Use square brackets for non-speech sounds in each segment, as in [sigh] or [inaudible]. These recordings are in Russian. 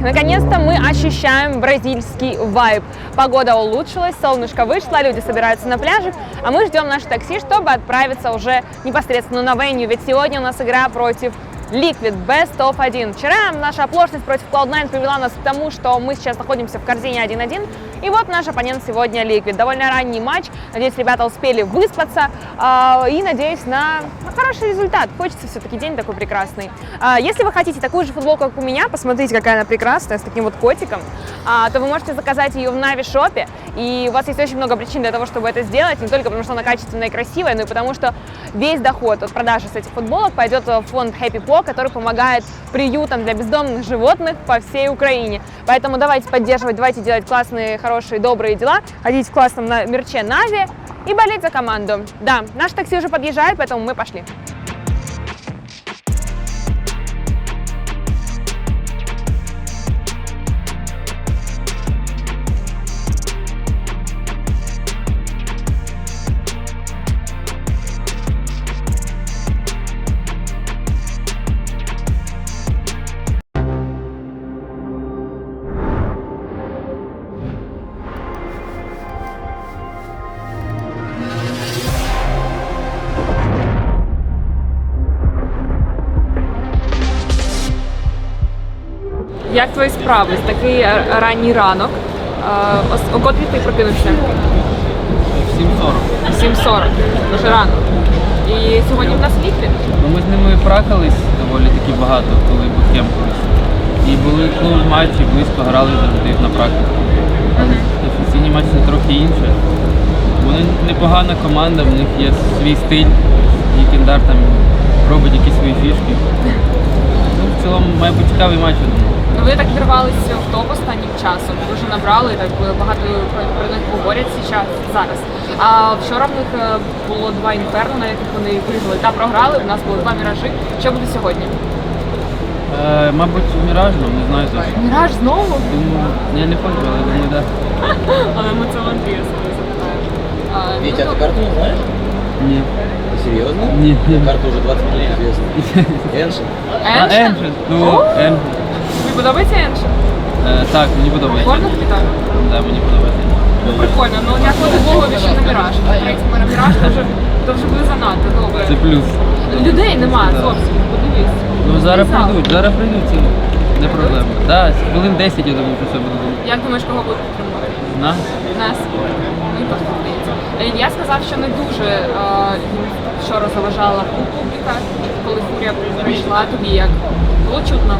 Наконец-то мы ощущаем бразильский вайб. Погода улучшилась, солнышко вышло, люди собираются на пляже, а мы ждем наше такси, чтобы отправиться уже непосредственно на веню, ведь сегодня у нас игра против Liquid Best of 1. Вчера наша оплошность против Cloud9 привела нас к тому, что мы сейчас находимся в корзине 1-1. И вот наш оппонент сегодня Liquid. Довольно ранний матч. Надеюсь, ребята успели выспаться. э, и надеюсь на, хороший результат. Хочется все-таки день такой прекрасный. А, если вы хотите такую же футболку, как у меня, посмотрите, какая она прекрасная, с таким вот котиком, а, то вы можете заказать ее в Нави Шопе. И у вас есть очень много причин для того, чтобы это сделать. Не только потому, что она качественная и красивая, но и потому, что весь доход от продажи с этих футболок пойдет в фонд Happy Paw, который помогает приютам для бездомных животных по всей Украине. Поэтому давайте поддерживать, давайте делать классные, хорошие, добрые дела, ходить в классном мерче Нави и болеть за команду. Да, наш такси уже подъезжает, поэтому мы пошли. Як твої справи? Такий е, ранній ранок. Е, О котрій ти прокинувся? 7.40. 7.40. Дуже рано. І сьогодні в нас ліквід. Ну, ми з ними пракались доволі таки багато, коли буткем колись. І були клуб матчі, близько грали завжди на практику. Але офіційні матчі трохи інше. Вони непогана команда, в них є свій стиль, і Кіндар там робить якісь свої фішки. Ну, в цілому має бути цікавий матч, я думаю. Ну, ви так вірвалися в топ останнім часом. Дуже набрали, так багато про, них говорять зараз, зараз. А вчора в них е, було два інферно, на яких вони виграли та програли. У нас було два міражі. Що буде сьогодні? Е, мабуть, Міраж, ну, не знаю точно. Міраж знову? Думаю, я не хочу, але думаю, так. [laughs] Але ми це Вампірс, коли запитаємо. А, ну, ты карту не знаешь? Ні. Серьезно? Ні. Карта уже 20 минут известна. Эншин? А, Еншен? Еншен. Ну, О! Подобається Еншен? Е, так, мені подобається. Прикольно тобі так? Да, мені подобається. Ну, прикольно, ну дякувати Богу, ще на Міраж. Третій Міраж то вже, то вже буде занадто добре. Це плюс. Людей немає Да. зовсім, подивись. Ну зараз прийдуть, зараз прийдуть ці. Не проблема. Да, хвилин 10 я думаю, що все буде добре. Як думаєш, кого будуть підтримувати? На? Нас? Теж так. Е, Я сказав, що не дуже е, вчора заважала публіка, коли фурія прийшла, тобі як було чутно.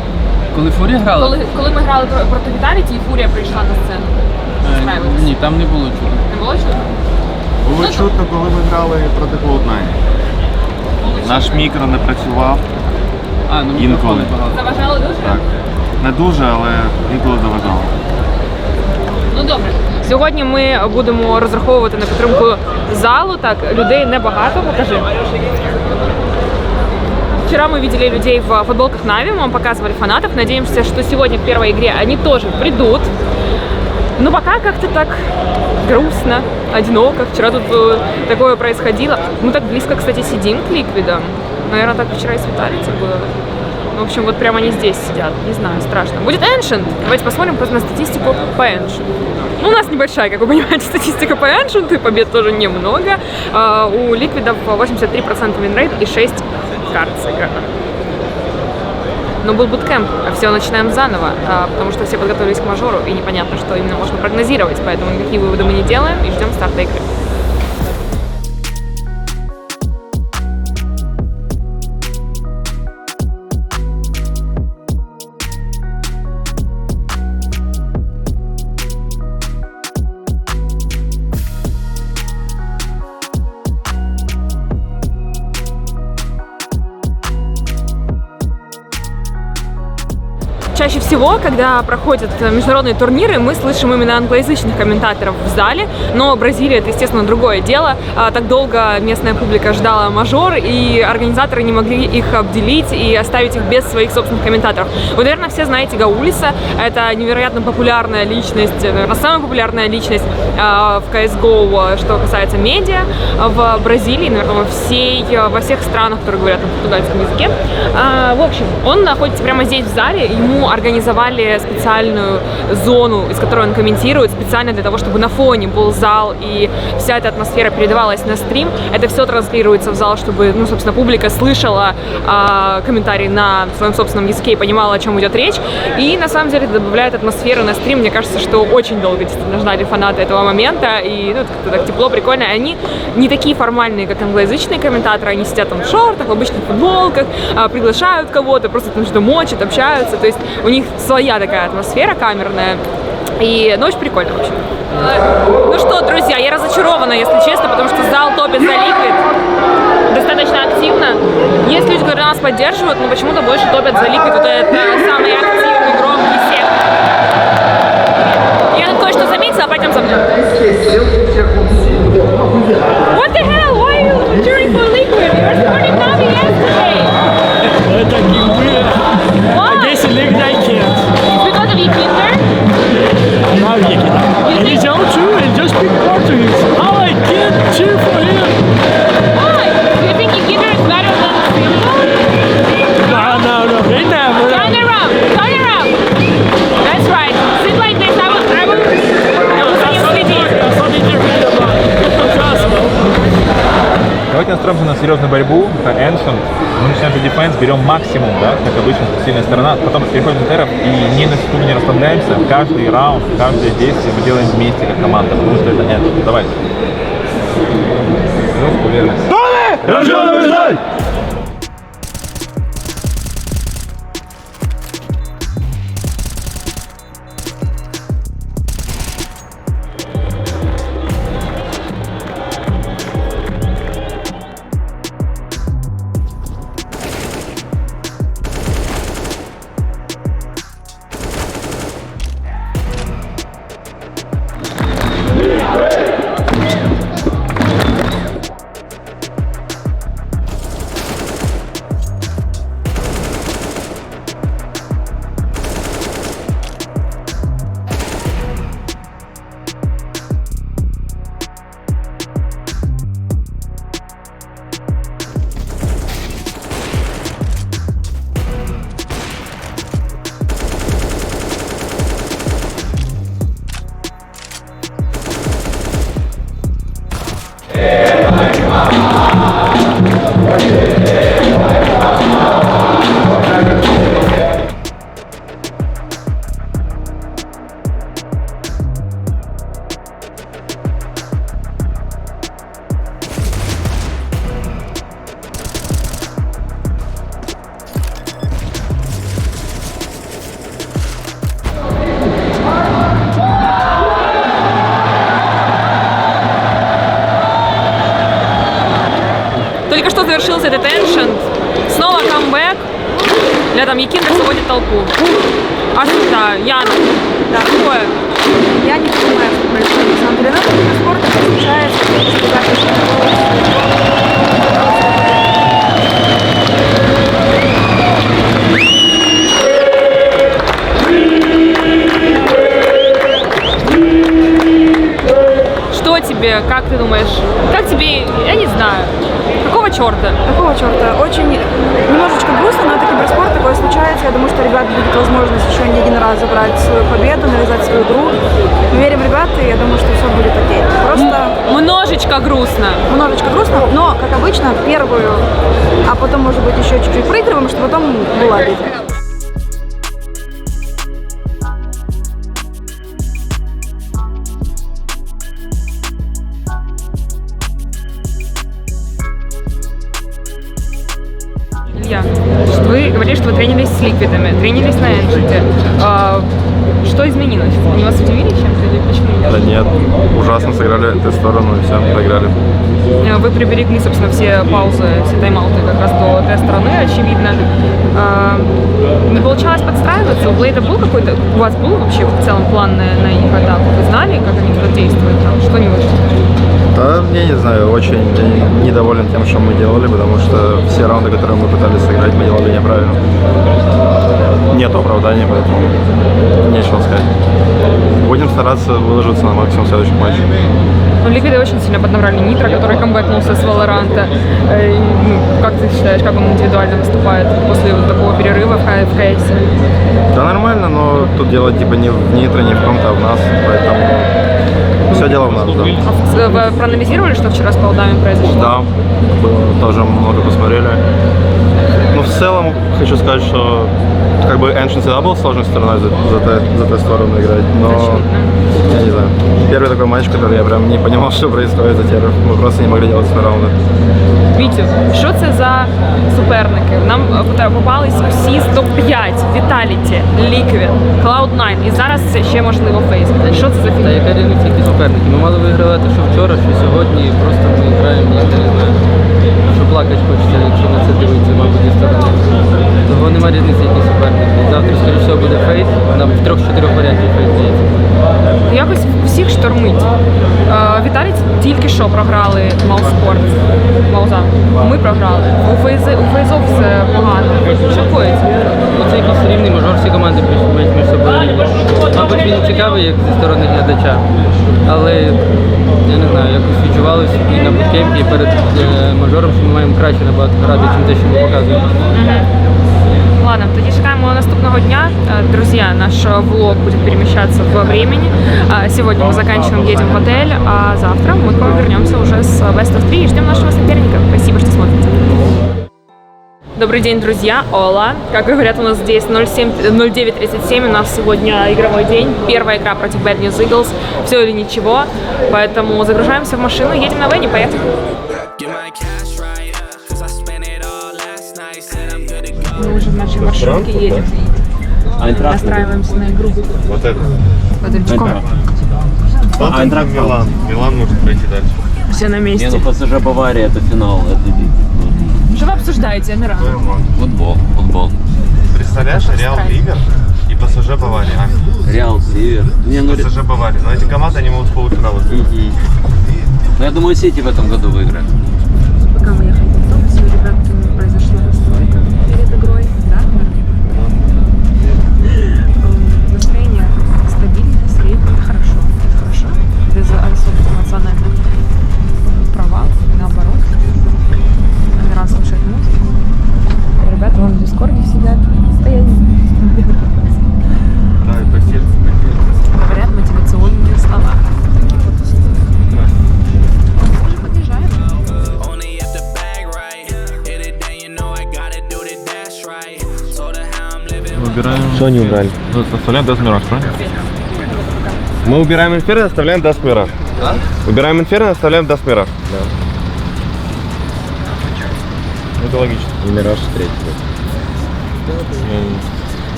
Коли Фурія грала? Коли, коли ми грали про- проти Віталіті, і фурія прийшла на сцену. Е, ні, там не було чого. Не було чутно? Було Ну, чутно, коли ми грали проти Cloud9. Наш мікро не працював. А, ну Інколи. мікрофони багато. Заважало дуже? Так. Не дуже, але інколи заважало. Ну добре. Сьогодні ми будемо розраховувати на підтримку залу. Так, людей небагато, покажи. Вчера мы видели людей в футболках Нави, мы вам показывали фанатов. Надеемся, что сегодня в первой игре они тоже придут. Но пока как-то так грустно, одиноко. Вчера тут э, такое происходило. Мы так близко, кстати, сидим к Ликвидам. Наверное, так вчера и с Виталити было. В общем, вот прямо они здесь сидят. Не знаю, страшно. Будет Ancient. Давайте посмотрим просто на статистику по Ancient. Ну, у нас небольшая, как вы понимаете, [laughs] статистика по Ancient, и побед тоже немного. А, у Ликвидов 83% винрейт и 6 сыграно. Но был буткемп, а все начинаем заново, а, потому что все подготовились к мажору, и непонятно, что именно можно прогнозировать, поэтому никакие выводы мы не делаем и ждем старта игры. Всего, когда проходят э, международные турниры, мы слышим именно англоязычных комментаторов в зале, но Бразилия это, естественно, другое дело. А, Так долго местная публика ждала мажор, и организаторы не могли их обделить и оставить их без своих собственных комментаторов. Вы, наверное, все знаете Гаулиса, это невероятно популярная личность, э, наверное, самая популярная личность а, в CSGO, что касается медиа в Бразилии, наверное, во, всей, во всех странах, которые говорят на португальском языке. А, В общем, он находится прямо здесь в зале, ему организовали специальную зону, из которой он комментирует, специально для того, чтобы на фоне был зал и вся эта атмосфера передавалась на стрим. Это все транслируется в зал, чтобы, ну, собственно, публика слышала а, комментарии на своем собственном языке и понимала, о чем идет речь. И на самом деле добавляет атмосферу на стрим. Мне кажется, что очень долго действительно ждали фанаты этого момента. И ну, это как-то так тепло, прикольно. И они не такие формальные, как англоязычные комментаторы. Они сидят там в шортах, в обычных футболках, а, приглашают кого-то, просто там что-то мочат, общаются. То есть у них своя такая атмосфера камерная. И, ну, очень прикольно, в общем. Ну что, друзья, я разочарована, если честно, потому что зал топит за Liquid достаточно активно. Есть люди, которые нас поддерживают, но почему-то больше топят за Liquid. Вот это самый активный, громкий сектор. Я кое-что заметила, пойдем за мной. Максимум, да, как обычно, сильная сторона. Потом переходим в терров и ни на секунду не расслабляемся. Каждый раунд, каждое действие мы делаем вместе, как команда, потому что это Ancient. Давайте. Ну, уверенность. Только черта? Какого черта? Очень немножечко грустно, но это киберспорт, такое случается. Я думаю, что ребят будет возможность еще не один раз забрать свою победу, навязать свою игру. Мы верим в ребят, и я думаю, что все будет окей. Просто Множечко грустно. немножечко грустно, но, как обычно, первую, а потом, может быть, еще чуть-чуть проигрываем, чтобы потом была обида. Изменилось? Они вас удивили чем-то или почему? Да нет, ужасно сыграли эту сторону и все, проиграли. Э, Вы приберегли, собственно, все паузы, все тайм-ауты как раз до той стороны, очевидно. А, Не получалось подстраиваться? У Блейда был какой-то, у вас был вообще в целом план на, на их атаку? Вы знали, как они будут действовать? Там, что не вышло? Да, я не знаю, очень недоволен тем, что мы делали, потому что все раунды, которые мы пытались сыграть, мы делали неправильно. Нет оправдания, поэтому нечего сказать. Будем стараться выложиться на максимум в следующих матчах. Ну, Ликвиды очень сильно поднабрали Нитро, который камбэкнулся с Валоранта. Э, ну, как ты считаешь, как он индивидуально выступает после вот такого перерыва в, К- в КС? Да нормально, но тут дело типа не в Нитро, не в ком-то, а в нас, поэтому все дело в нас, да. А ц- вы проанализировали, что вчера с Колдами произошло? Да, было, тоже много посмотрели. Но в целом хочу сказать, что как бы Ancient всегда был сложной стороной за, за, те- за ту сторону играть, но я не знаю. Первый такой матч, который я прям не понимал, что происходит за террор. Мы просто не могли делать раунды. Вітю, що це за суперники? Нам е, пота- попались усі з топ-5, Vitality, Liquid, Cloud9 і зараз це ще можливо Facebook. Що це за Та фігня? яка різниця, які суперники? Ми мали вигравати що вчора, що сьогодні, і просто ми граємо, як я не знаю. Що хочеться, якщо на це дивитися, мабуть, зі сторони. Того нема різниці, які суперники. Завтра, скоріше всього, буде фейс. Нам в трьох-чотирьох варіантів фейс здається. Якось всіх штормить. Е, Vitality тільки що програли Малспорт. Мауза. Ми програли. У Фейзи у Фейзов все погано. Що коїться? Ну, це якийсь рівний мажор, всі команди більш між собою рівні. Мабуть, він цікавий як зі сторони глядача. Але я не знаю, якось відчувалося і на буткемпі, і перед е, мажором, що ми маємо краще набагато грати, ніж те, що ми показуємо. Ладно, тоді чекаємо наступного дня. Э, Друзья, наш э, влог будет перемещаться во времени. А, Сегодня мы заканчиваем, едем в отель, а завтра мы к вам вернемся уже с Best of 3 и ждем нашего соперника. Спасибо, что смотрите. Добрый день, друзья. Ола. Как говорят, у нас здесь 07 09.37. У нас сегодня игровой день. Первая игра против Bad News Eagles. Все или ничего. Поэтому загружаемся в машину и едем на Вене. Поехали. Нашей маршрутке едем. Настраиваемся на игру. Вот это. Бодрячком. Айнтрак Милан. Милан может пройти дальше. Все на месте. Не, ну ПСЖ Бавария это финал. Это Что вы обсуждаете, Амира? футбол. Футбол. Представляешь, Реал Ливер и ПСЖ Бавария. а? Реал, Север. Не, ну, ПСЖ Бавария. Но эти команды, они могут в полуфинал выиграть. Мгм. Ну, я думаю, Сити в этом году выиграет. Пока мы особых эмоциональных провалов, наоборот. Амиран слушает музыку. Ребята вон в дискорде сидят. Стоять. Да, и по сердцу. Говорят мотивационные слова. Такие вот условия. Уже подъезжаем. Only if the bag right. Hit it, then you know I gotta do the dash right. Told her how I'm living. Выбираем. Что они убрали? Оставляем Даст Мираж, правильно? Мы убираем Инферно, оставляем Даст Мираж. Убираем Инферно, оставляем Даст Мираж. Это логично. И Мираж третий.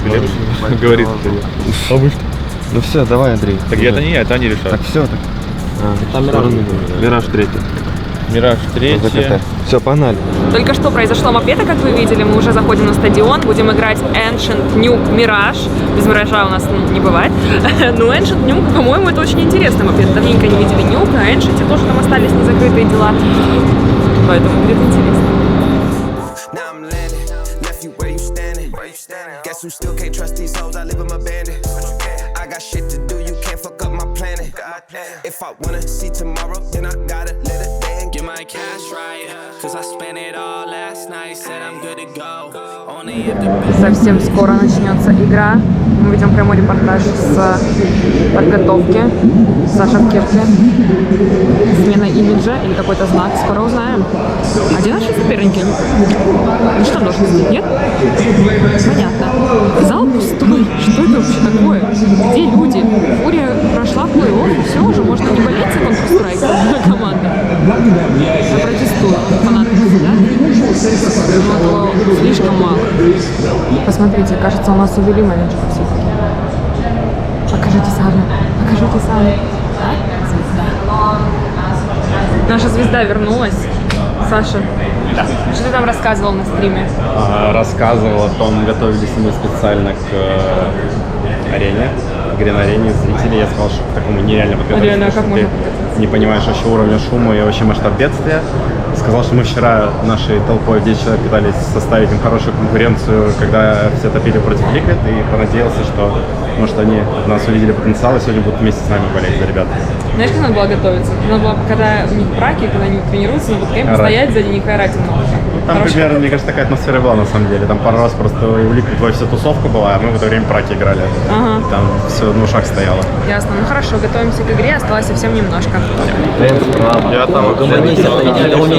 Глеб [laughs] говорит. Ну все, давай, Андрей. Так это не я, это они решают. Так все, так. Там Мираж не Мираж третий. Мираж третий. Все, погнали. Только что произошло мопеда, как вы видели, мы уже заходим на стадион, будем играть Ancient Nuke Mirage. Без Миража у нас ну, не бывает. [laughs] Но Ancient Nuke, по-моему, это очень интересный мопед. Давненько не видели Nuke, а Ancient тоже там остались незакрытые дела. Поэтому будет интересно. You still can't trust these hoes? I live in my bandit. I got shit to do, you can't fuck up my planning. If I wanna see tomorrow, then I gotta my cash right. Cause I spent it all last night. Said I'm good to go. Only if the Совсем скоро начнется игра. Мы ведем прямой репортаж с подготовки. Саша в кепке. Смена имиджа или какой-то знак. Скоро узнаем. А где наши соперники? Ну что должен сделать, нет? Понятно. Зал пустой. Что это вообще такое? Где люди? Фурия прошла в плей-офф. Все, уже можно не болеть за Counter-Strike [laughs] команда. Я протестую. Фанаты. Но этого слишком мало. Посмотрите, кажется, у нас увели менеджера все-таки. Покажите сами. Покажите сами. Звезда. Наша звезда вернулась. Саша, что ты там рассказывал на стриме? А, рассказывал о том, готовились мы специально к э, арене, игре на арене зрителей. Я сказал, что к такому нереально подготовиться. Реально, а как можно не понимаешь вообще уровня шума и вообще масштаб бедствия. сказал, что мы вчера нашей толпой в 10 человек пытались составить им хорошую конкуренцию, когда все топили против Liquid, и понадеялся, что, может, они нас увидели потенциал и сегодня будут вместе с нами болеть за ребят. Знаешь, как надо было готовиться? Надо было, когда у них браки, когда они тренируются на буткемпе, стоять сзади них и орать. Там Хорошо. примерно, мне кажется, такая атмосфера была на самом деле. Там пару раз просто у Liquid во вся тусовка была, а мы в это время праки играли. Ага. И Там все на ушах стояло. Ясно. Ну хорошо, готовимся к игре, осталось совсем немножко. Я там.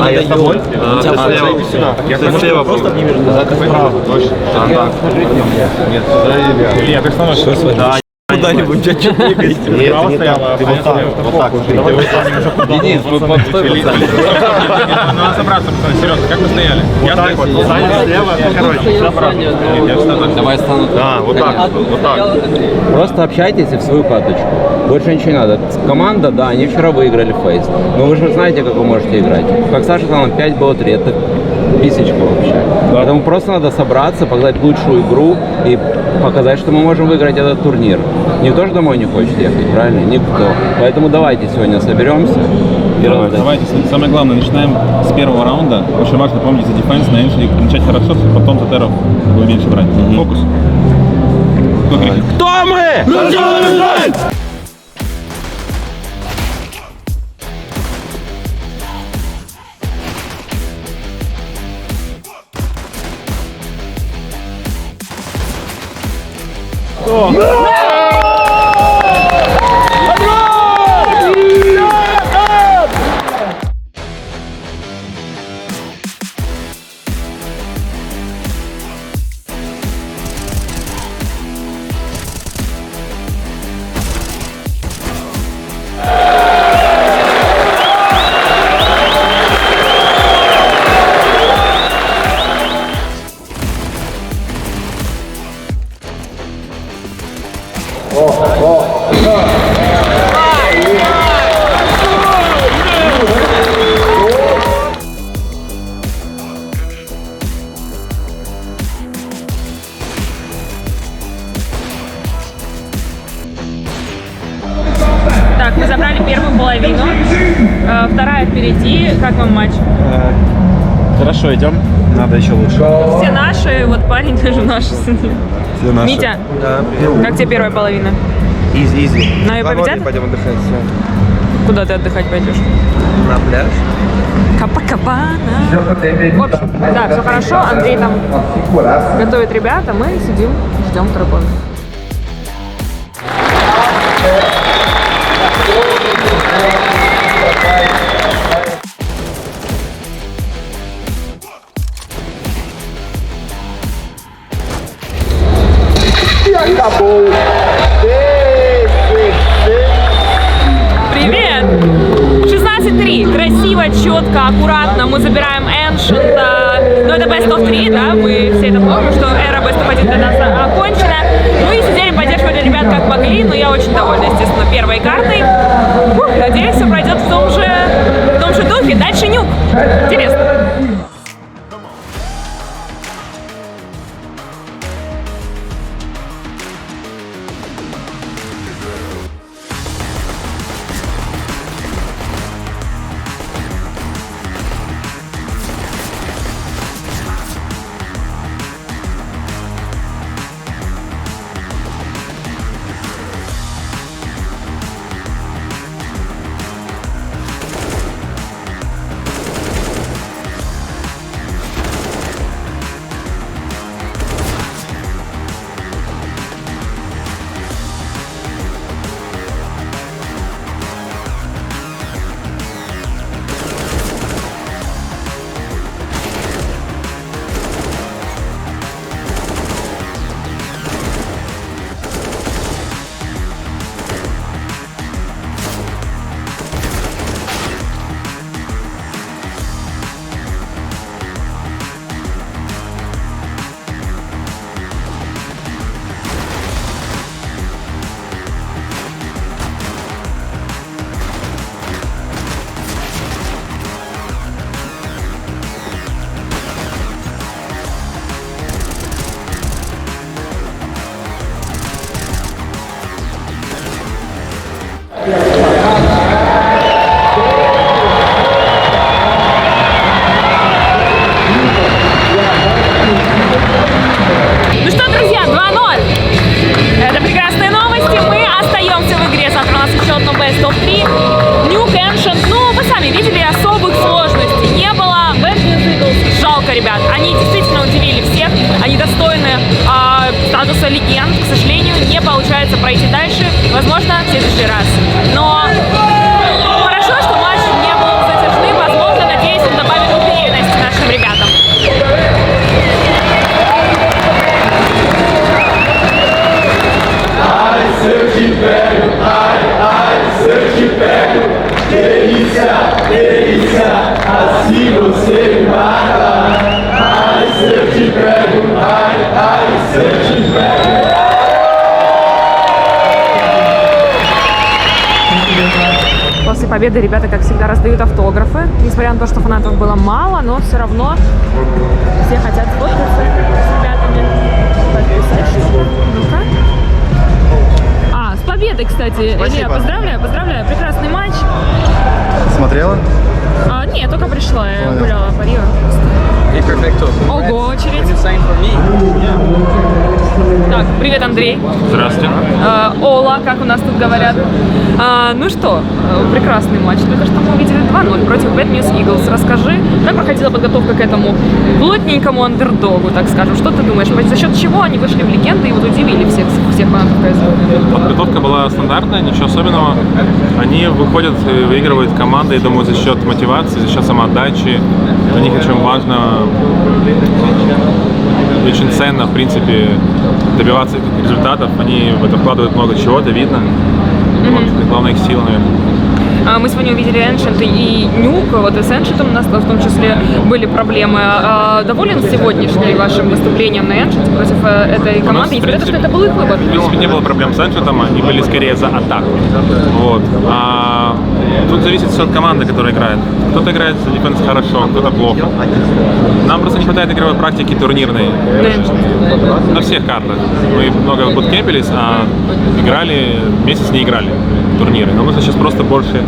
А я с тобой? Ты слева. Я слева просто Это справа, точно. Нет, Илья, ты что носишь? Да. Куда-нибудь, у тебя что-то Нет, это не так. Ты вот так, вот так. вот. Денис, вот подстой. Надо собраться, пацаны, серьезно, как вы стояли? Я так вот, Саня слева, я, короче, Давай стану. Да, вот так, вот так. Просто общайтесь и в свою каточку. Больше ничего не надо. Команда, да, они вчера выиграли фейс. Но вы же знаете, как вы можете играть. Как Саша сказал, 5 было 3. Это писечка вообще. Поэтому просто надо собраться, показать лучшую игру и показать, что мы можем выиграть этот турнир. Никто же домой не хочет ехать, правильно? Никто. Поэтому давайте сегодня соберемся. и Давай. Давайте, самое главное, начинаем с первого раунда. Очень важно помнить за дефенс, начать хорошо, потом за терров будет меньше брать. Фокус. Кто крикнет? Кто мы? Так, половину. Э, Вторая впереди. Как вам матч? Хорошо, идем. Надо еще лучше. Все наши, вот парень тоже наши. Все наши. Митя, как тебе первая половина? Изи, изи. На и победят? Пойдем отдыхать, все. Куда ты отдыхать пойдешь? На пляж. Капакабана. В общем, да, все хорошо. Андрей там готовит ребят, а мы сидим, ждем второй половины. Четко, аккуратно. Мы забираем Ancient. э, Ну, это Best of 3, да? Мы все это помним, что эра Best of 1 для нас а, окончена. Ну и сидели, поддерживали ребят как могли. Но я очень довольна, естественно, первой картой. Фух, надеюсь, все пройдет в том же, в том же духе. Дальше нюк. Интересно. После победы ребята, как всегда, раздают автографы. Несмотря на то, что фанатов было мало, но все равно все хотят сфоткаться с ребятами. Подписать что-то. Ну-ка. А, с победой, кстати. Илья, поздравляю, поздравляю. Прекрасный матч. Смотрела? А, нет, только пришла, я гуляла по Рио. Ого, очередь. Так, привет, Андрей. Здравствуйте. Э, Ола, как у нас тут говорят. А, ну что, э, прекрасный матч. Только что мы увидели 2-0 против Bad News Eagles. Расскажи, как проходила подготовка к этому плотненькому андердогу, так скажем. Что ты думаешь, за счет чего они вышли в легенды и вот удивили всех, всех фанатов КСГО? Подготовка была стандартная, ничего особенного. Они выходят и выигрывают команды, я думаю, за счет мотивации, за счет самоотдачи. Для них очень важно, очень ценно, в принципе, добиваться этих результатов. Они в это вкладывают много чего, это видно. Вот, это главная их сила, наверное. А, Мы сегодня увидели Ancient и Нюк, вот и с Ancient у нас в том числе были проблемы. А, Доволен сегодняшним вашим выступлением на Ancient против э, этой команды, в несмотря на то, что принципе, это был их выбор? В принципе, не было проблем с Эншетом, они были скорее за атаку. Вот. А тут зависит все от команды, которая играет. Кто-то играет за дефенс хорошо, кто-то плохо. Нам просто не хватает игровой практики турнирной на всех картах. Мы много буткемпились, а играли, месяц не играли турниры. Нам нужно сейчас просто больше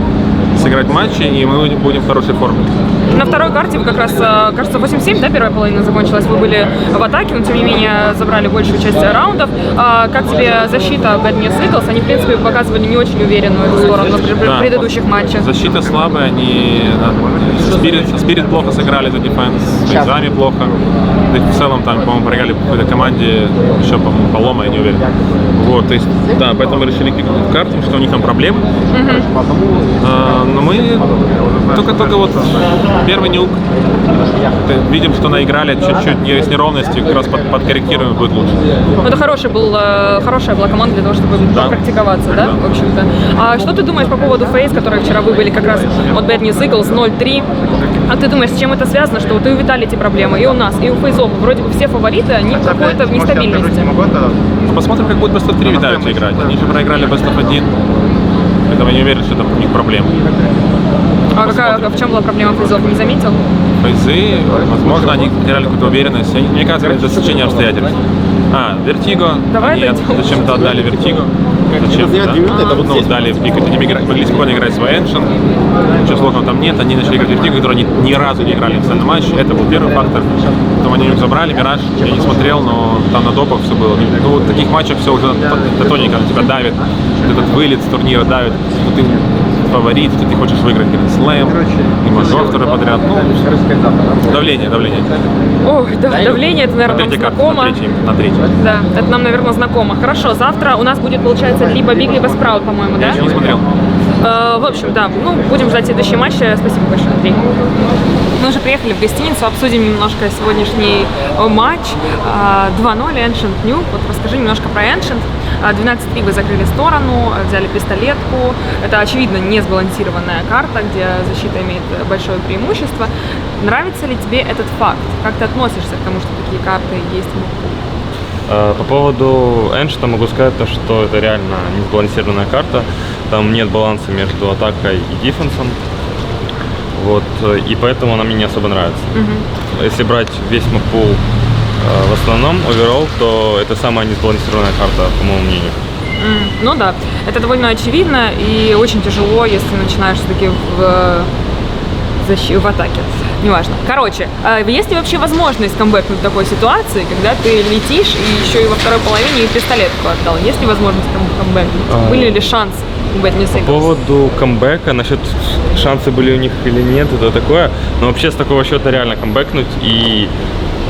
сыграть матчи, и мы будем в хорошей форме. На второй карте вы как раз, э, кажется, 8-7, да, первая половина закончилась, вы были в атаке, но тем не менее забрали большую часть раундов. А Как тебе защита Bad News Eagles? Они, в принципе, показывали не очень уверенную эту сторону в Да. предыдущих матчах. Защита слабая, они Спирит, Спирит плохо сыграли за дефенс, с Фейзами плохо. Да и в целом там, по-моему, проиграли какой-то команде, еще, по-моему, Палома, я не уверен. Вот, то есть, да, поэтому мы решили кикнуть карту, что у них там проблемы. А, но мы только-только вот первый нюк, видим, что наиграли чуть-чуть, есть неровности, как раз под- подкорректируем, будет лучше. Ну, это хороший был, хорошая была команда для того, чтобы Да. практиковаться, да, Да. в общем-то. А что ты думаешь по поводу Фейс, которые вчера выбыли как раз от Bad News Eagles 0-3? А ты думаешь, с чем это связано, что вот и у Виталия эти проблемы, и у нас, и у Фейзов, вроде бы все фавориты, они какой-то в нестабильности. Посмотрим, как будет of 3 Виталий играть. Они же проиграли Best of 1. Поэтому я не уверен, что там у них проблемы. А какая, в чем была проблема Фейзов, не заметил? Фейзы, возможно, они потеряли какую-то уверенность. Мне кажется, это стечение обстоятельств. А, Вертиго. Давай они зачем-то отдали Вертиго. Зачем? Да? Ну, дали пикать. Они игра- могли спокойно играть свой Эншин. Ничего сложного там нет. Они начали играть Вертиго, которые они ни разу не играли в официальном матче. Это был первый фактор. Потом они их забрали, Мираж. Я не смотрел, но там на допах все было. Ну, вот в таких матчах все уже до- тоненько на тебя давит. Вот Этот вылет с турнира давит. что ты фаворит, что ты хочешь выиграть Grand Slam, и мажор второй подряд. Ну, давление, давление. Ой, да, давление, это, На наверное, нам третьей карте, знакомо. на третьей, на третьей. Да, это нам, наверное, знакомо. Хорошо, завтра у нас будет, получается, либо Биг, либо Спраут, по-моему, да? Я еще не смотрел. Э, В общем, да, ну, будем ждать следующий матч. Спасибо большое, Андрей. Мы уже приехали в гостиницу, обсудим немножко сегодняшний э, матч. А, 2-0, Ancient New. Вот расскажи немножко про Ancient. А, 12-3 вы закрыли сторону, взяли пистолетку. Это, очевидно, не сбалансированная карта, где защита имеет большое преимущество. Нравится ли тебе этот факт? Как ты относишься к тому, что такие карты есть в? Э, По поводу Эншта могу сказать, то, что это реально несбалансированная карта. Там нет баланса между атакой и дефенсом. Вот, э, и поэтому она мне не особо нравится. Если брать весь маппул э, в основном, оверолл, то это самая несбалансированная карта, по моему мнению. Ну да, это довольно очевидно и очень тяжело, если начинаешь все-таки в, э, защи- в атаке. Неважно. Короче, а есть ли вообще возможность камбэкнуть в такой ситуации, когда ты летишь и еще и во второй половине и пистолетку отдал? Есть ли возможность кам- камбэкнуть? А. Были ли шансы По поводу камбэка, насчет шансы были у них или нет, это такое. Но вообще с такого счета реально камбэкнуть и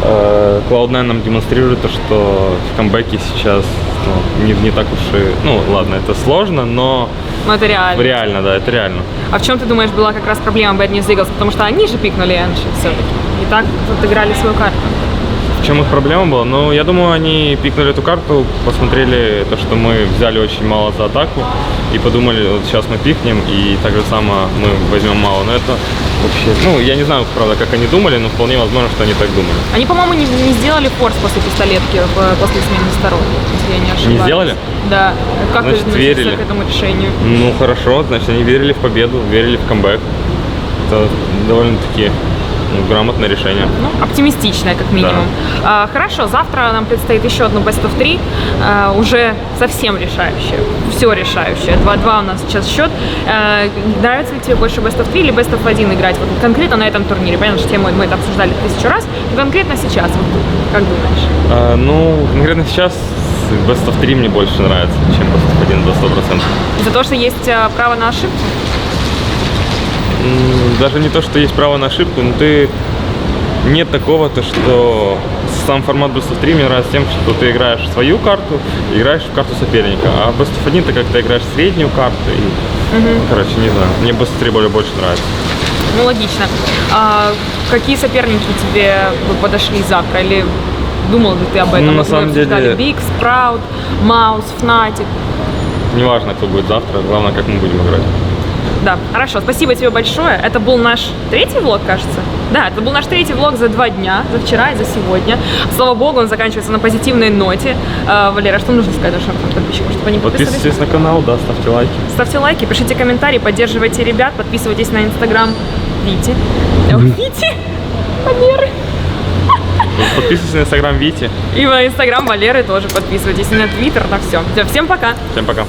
Э, Cloud9 нам демонстрирует то, что в камбэке сейчас ну, не, не так уж и... Ну, ладно, это сложно, но Ну, это реально. реально, да, это реально. А в чем ты думаешь была как раз проблема Bad News Eagles? Потому что они же пикнули Энши все-таки. И так отыграли свою карту. В чем их проблема была? Ну, я думаю, они пикнули эту карту, посмотрели то, что мы взяли очень мало за атаку, и подумали, вот сейчас мы пикнем, и так же само мы возьмем мало. Но это вообще, ну, я не знаю, правда, как они думали, но вполне возможно, что они так думали. Они, по-моему, не, не сделали форс после пистолетки после смены сторон, если я не ошибаюсь. сделали? Да. Как Значит, ты верили. к этому решению? Ну, хорошо, значит, они верили в победу, верили в камбэк. Это довольно-таки ну, грамотное решение. Ну, оптимистичная, как минимум. А, хорошо, завтра нам предстоит еще одно Best of 3, а, уже совсем решающее, все решающее. 2-2 у нас сейчас счет. А, нравится ли тебе больше Best of 3 или Best of 1 играть? Вот конкретно на этом турнире. Понятно, что тему мы это обсуждали тысячу раз, но конкретно сейчас, вот, как думаешь? А, ну, конкретно сейчас Best of 3 мне больше нравится, чем Best of 1 до 100%. Из-за того, что есть а, право на ошибку? Даже не то, что есть право на ошибку, но ты... Нет такого, то, что сам формат Best of 3 мне нравится тем, что ты играешь свою карту, играешь в карту соперника. А Best of 1 ты как-то играешь среднюю карту. И, ну, короче, не знаю. Мне Best of 3 более больше нравится. Ну, логично. А какие соперники тебе подошли завтра? Или думал ли ты об этом? Ну, на мы самом деле- Big, Sprout, Маус, Fnatic. Неважно, кто будет завтра, главное, как мы будем играть. Да, хорошо, спасибо тебе большое. Это был наш третий влог, кажется. Да, это был наш третий влог за два дня, за вчера и за сегодня. Слава богу, он заканчивается на позитивной ноте. Э, Валера, что нужно сказать нашим подписчикам, чтобы они подписывались? Подписывайтесь на канал, да, ставьте лайки. Ставьте лайки, пишите комментарии, поддерживайте ребят, подписывайтесь на инстаграм Вити. Э, Вити? Валеры. Подписывайтесь на инстаграм Вити. И на инстаграм Валеры тоже подписывайтесь, и на твиттер, на все. Всем пока. Всем пока.